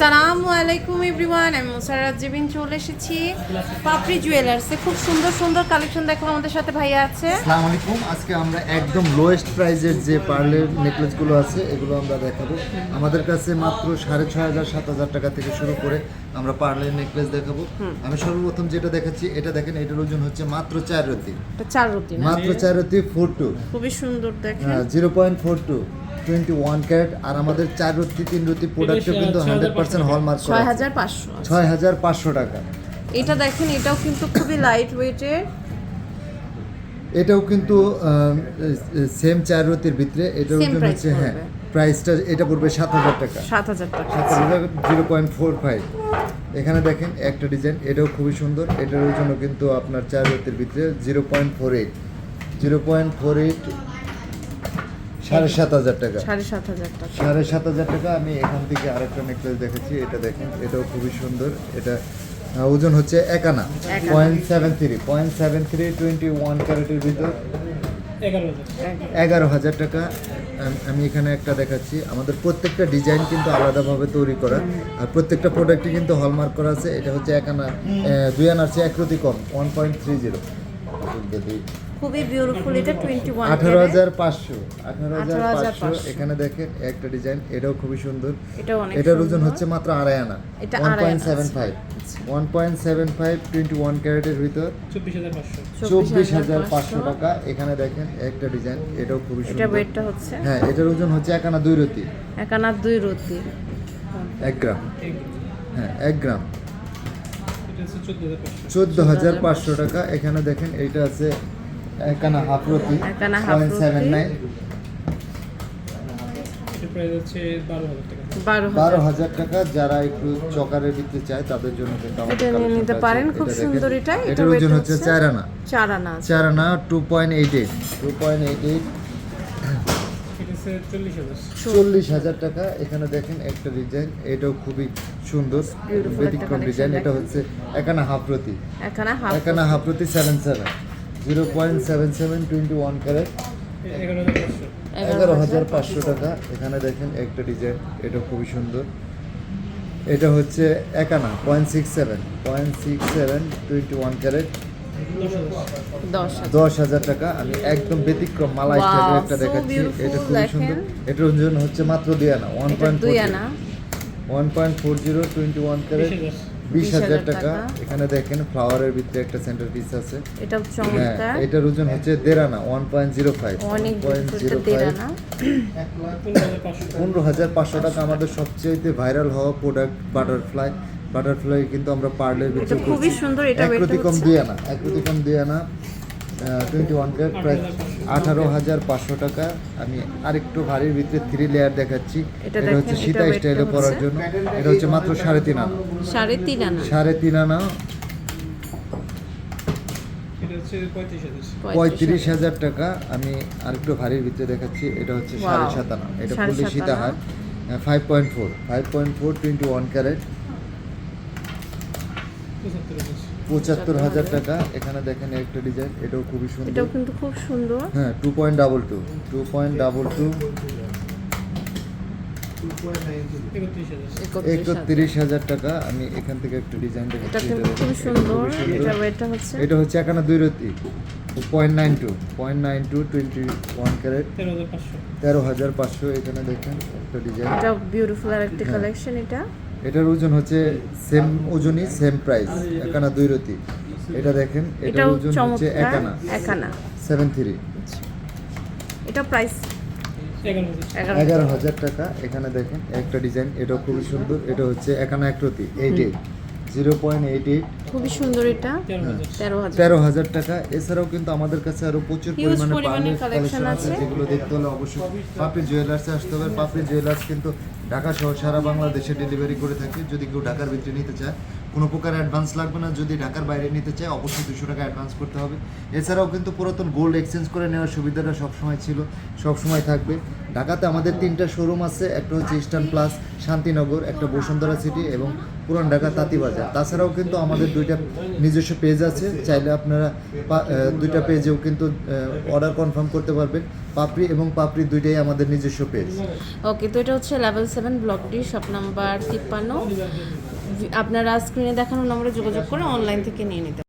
আসসালামু আলাইকুম এভরিওয়ান আমি মোসারাত জেবিন চলে এসেছি পাপড়ি জুয়েলার্সে। খুব সুন্দর সুন্দর কালেকশন দেখো আমাদের সাথে ভাইয়া আছে। আসসালামু আলাইকুম আজকে আমরা একদম লোয়েস্ট প্রাইজের যে পার্লের নেকলেসগুলো আছে এগুলো আমরা দেখাবো। আমাদের কাছে মাত্র সাড়ে ছয় হাজার সাত হাজার টাকা থেকে শুরু করে আমরা পার্লের নেকলেস দেখাবো। আমি সর্বপ্রথম যেটা দেখাচ্ছি এটা দেখেন এটার ওজন হচ্ছে মাত্র চার রতি। এটা চার না? মাত্র চার রতি ফোর টু খুবই সুন্দর দেখেন। Zero point four two twenty one carat আর আমাদের চার রতি তিন রতি প্রোডাক্টও কিন্তু হান্ড্রেড পার্সেন্ট হলমার্ক ছয় হাজার পাঁচশো ছয় হাজার পাঁচশো টাকা। এটা দেখেন এটাও কিন্তু খুবই লাইট ওয়েটের এটাও কিন্তু সেম চার রতির ভিতরে Same ওজন হচ্ছে হ্যাঁ প্রাইসটা এটা পড়বে সাত হাজার টাকা। সাত হাজার টাকা। জিরো পয়েন্ট ফোর ফাইভ এখানে দেখেন একটা ডিজাইন এটাও খুবই সুন্দর। এটার ওজনও কিন্তু আপনার চার রতির ভিতরে zero point four eight zero point four eight সাড়ে সাত হাজার টাকা। সাড়ে সাত হাজার টাকা। সাড়ে সাত হাজার টাকা আমি এখান থেকে আরেকটা নেকলেস দেখেছি এটা দেখেন এটাও খুবই সুন্দর এটা ওজন হচ্ছে Ekana. Point seven three point seven three twenty one ক্যারেটের ভিতর। এগারো হাজার। টাকা আমি এখানে একটা দেখাচ্ছি। আমাদের প্রত্যেকটা ডিজাইন কিন্তু আলাদাভাবে তৈরি করা। আর প্রত্যেকটা প্রোডাক্টই কিন্তু হলমার্ক করা আছে। এটা হচ্ছে এক আনা দুই আনার চেয়ে একরতি কম ওয়ান পয়েন্ট থ্রি জিরো খুবই বিউটিফুল এটা টোয়েন্টি ওয়ান আঠারো হাজার পাঁচশো আঠারো হাজার 18,500 পাঁচশো। এখানে দেখেন একটা ডিজাইন এটাও খুবই সুন্দর। এটাও অনেক এটার ওজন হচ্ছে মাত্র আড়াই আনা এটা ওয়ান আড়াই পয়েন্ট আনা সেভেন আছে। Five one point seven five twenty one ক্যারেটের ভিতর। চব্বিশ হাজার পাঁচশো। চব্বিশ হাজার পাঁচশো টাকা। এখানে দেখেন একটা ডিজাইন এটাও খুবই এটা ওয়েটটা হচ্ছে? হ্যাঁ এটার ওজন হচ্ছে এক আনা দুই রতি। এক আনা দুই রুটি এক গ্রাম। হ্যাঁ এক গ্রাম। চোদ্দ হাজার পাঁচশো। চোদ্দ হাজার পাঁচশো টাকা। এখানে দেখেন এইটা আছে এক আনা হাফ রতি এক আনা হাফ পয়েন্ট সেভেন রতি। নাইন এটা প্রাইস হচ্ছে বারো হাজার টাকা। যারা একটু ভিতরে চায় তাদের জন্য এটা নিয়ে নিতে পারেন, খুব সুন্দর এটা। এটার ওজন হচ্ছে চার আনা চার আনা চার আনা two point eight eight two point eight eight এটা হচ্ছে চল্লিশ হাজার। টাকা। এখানে দেখেন একটা ডিজাইন এটাও খুবই সুন্দর ব্যতিক্রম ডিজাইন এটা হচ্ছে একানা হাফ রতি এক একানা হাফ রতি seven seven zero point seven seven twenty one carat. এগারো হাজার পাঁচশো টাকা। এখানে দেখেন একটা ডিজাইন এটা খুবই সুন্দর। এটা হচ্ছে Ekana point six seven point six seven twenty one carat. দশ হাজার। দশ হাজার টাকা। আমি একদম ব্যতিক্রম মালাই একটা দেখাচ্ছি। এটা খুবই সুন্দর। এটার ওজন হচ্ছে মাত্র দুই আনা one point one point four zero twenty one carat. বিশ হাজার টাকা। এখানে দেখেন ফ্লাওয়ারের ভিতরে একটা সেন্টার পিস আছে। এটা হ্যাঁ চমৎকার এটার ওজন হচ্ছে দেরানা ওয়ান পয়েন্ট জিরো ফাইভ অনেক পনেরো হাজার পাঁচশো টাকা আমাদের সবচেয়ে ভাইরাল হওয়া প্রোডাক্ট বাটারফ্লাই বাটারফ্লাই কিন্তু আমরা পার্লের ভিতরে খুবই সুন্দর, এটা এক weight কম দিয়ে আনা এক কম দিয়ে আনা টোয়েন্টি ওয়ান ক্যারেট প্রায় আঠারো হাজার পাঁচশো টাকা। আমি আরেকটু ভারীর ভিতরে থ্রি লেয়ার দেখাচ্ছি। এটা হচ্ছে সীতা স্টাইলে পরার জন্য। এটা হচ্ছে মাত্র সাড়ে তিন আনা। সাড়ে তিন আনা। সাড়ে তিন আনা। পঁয়ত্রিশ হাজার। টাকা। আমি আরেকটু ভারীর ভিতরে দেখাচ্ছি। এটা হচ্ছে সাড়ে সাত আনা। এটা ফুললি সাত সীতাহার five point four five point four twenty one carat পঁচাত্তর হাজার টাকা। এখানে দেখেন একটা ডিজাইন এটাও খুবই সুন্দর। এটাও কিন্তু খুব সুন্দর। হ্যাঁ two point double two two point double two একত্রিশ হাজার। টাকা আমি এখান থেকে একটা ডিজাইন দেখাচ্ছি। কিন্তু এটা হচ্ছে? এটা হচ্ছে এখানে দুই রতি point nine two point nine two twenty one carat তেরো হাজার পাঁচশো। তেরো হাজার পাঁচশো এখানে দেখেন একটা ডিজাইন। এটা বিউটিফুল আর একটা হ্যাঁ। কালেকশন এটা। এটার ওজন হচ্ছে সেম ওজনই সেম প্রাইস একানা দুই রতি। এটা দেখেন এটার ওজন হচ্ছে একানা একানা। সেভেন থ্রি এটা প্রাইস এগারো হাজার। টাকা এখানে দেখেন একটা ডিজাইন এটা খুবই সুন্দর এটা হচ্ছে একানা এক রতি eight eight zero point eight eight খুবই সুন্দর এটা। তেরো হাজার। টাকা। এছাড়াও কিন্তু আমাদের কাছে আরও প্রচুর পরিমাণে কালেকশন আছে। যেগুলো দেখতে হলে অবশ্যই পাপড়ি জুয়েলার্সে আসতে হবে। পাপড়ি জুয়েলার্স কিন্তু ঢাকা সহ সারা বাংলাদেশে ডেলিভারি করে থাকে। যদি কেউ ঢাকার ভিতরে নিতে চায় কোনো প্রকার অ্যাডভান্স লাগবে না। যদি ঢাকার বাইরে নিতে চায় অবশ্যই দুশো টাকা অ্যাডভান্স করতে হবে। এছাড়াও কিন্তু পুরাতন গোল্ড এক্সচেঞ্জ করে নেওয়ার সুবিধাটা সবসময় ছিল সবসময় থাকবে। ঢাকাতে আমাদের তিনটা শোরুম আছে। একটা হচ্ছে ইস্টার্ন প্লাস শান্তিনগর একটা বসুন্ধরা সিটি এবং পুরান ঢাকা তাঁতিবাজার তাছাড়াও কিন্তু আমাদের দুইটা নিজস্ব পেজ আছে, চাইলে আপনারা দুইটা পেজেও কিন্তু অর্ডার কনফার্ম করতে পারবেন। পাপড়ি এবং পাপড়ি দুইটাই আমাদের নিজস্ব পেজ ওকে তো এটা হচ্ছে level seven block D shop number তিপ্পান্ন। আপনারা স্ক্রিনে দেখানো নম্বরে যোগাযোগ করে অনলাইন থেকে নিয়ে নিতে